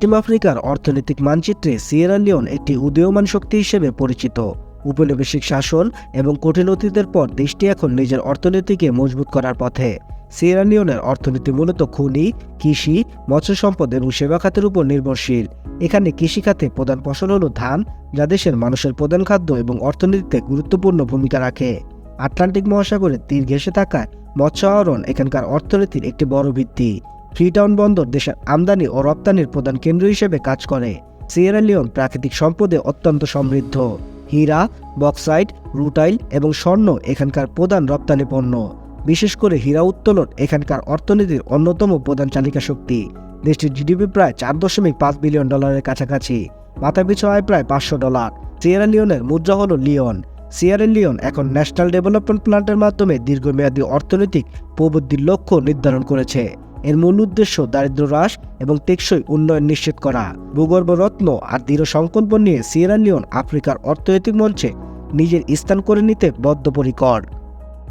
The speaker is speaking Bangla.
পশ্চিম আফ্রিকার অর্থনৈতিক মানচিত্রে সিয়েরা লিওন একটি উদীয়মান শক্তি হিসেবে পরিচিত। উপনিবেশিক শাসন এবং কঠিন অতীতের পর দেশটি এখন নিজের অর্থনীতিকে মজবুত করার পথে। সিয়েরা লিওনের অর্থনীতি মূলত খনি, কৃষি মৎস্য সম্পদ এবং সেবা খাতের উপর নির্ভরশীল। এখানে কৃষিখাতে প্রধান ফসল হল ধান, যা দেশের মানুষের প্রধান খাদ্য এবং অর্থনীতিতে গুরুত্বপূর্ণ ভূমিকা রাখে। আটলান্টিক মহাসাগরে তীর ঘেঁষে থাকায় মৎস্য আহরণ এখানকার অর্থনীতির একটি বড় ভিত্তি। ফ্রিটাউন বন্দর দেশের আমদানি ও রপ্তানির প্রধান কেন্দ্র হিসেবে কাজ করে। সিয়েরা লিওন প্রাকৃতিক সম্পদে অত্যন্ত সমৃদ্ধ। হীরা, বক্সাইট, রুটাইল এবং স্বর্ণ এখানকার প্রধান রপ্তানি পণ্য। বিশেষ করে হীরা উত্তোলন এখানকার অর্থনীতির অন্যতম প্রধান চালিকা শক্তি। দেশটির জিডিপি প্রায় চার দশমিক পাঁচ বিলিয়ন ডলারের কাছাকাছি। মাথাপিছু আয় প্রায় পাঁচশো ডলার। সিয়েরা লিওনের মুদ্রা হল লিওন। সিয়েরা লিওন এখন ন্যাশনাল ডেভেলপমেন্ট প্ল্যান্টের মাধ্যমে দীর্ঘমেয়াদী অর্থনৈতিক প্রবৃদ্ধির লক্ষ্য নির্ধারণ করেছে। এর মূল উদ্দেশ্য দারিদ্র হ্রাস এবং টেকসই উন্নয়ন নিশ্চিত করা। ভূগর্ভ রত্ন আর দৃঢ় সংকল্প নিয়ে সিয়েরা লিওন আফ্রিকার অর্থনৈতিক মঞ্চে নিজের স্থান করে নিতে বদ্ধপরিকর।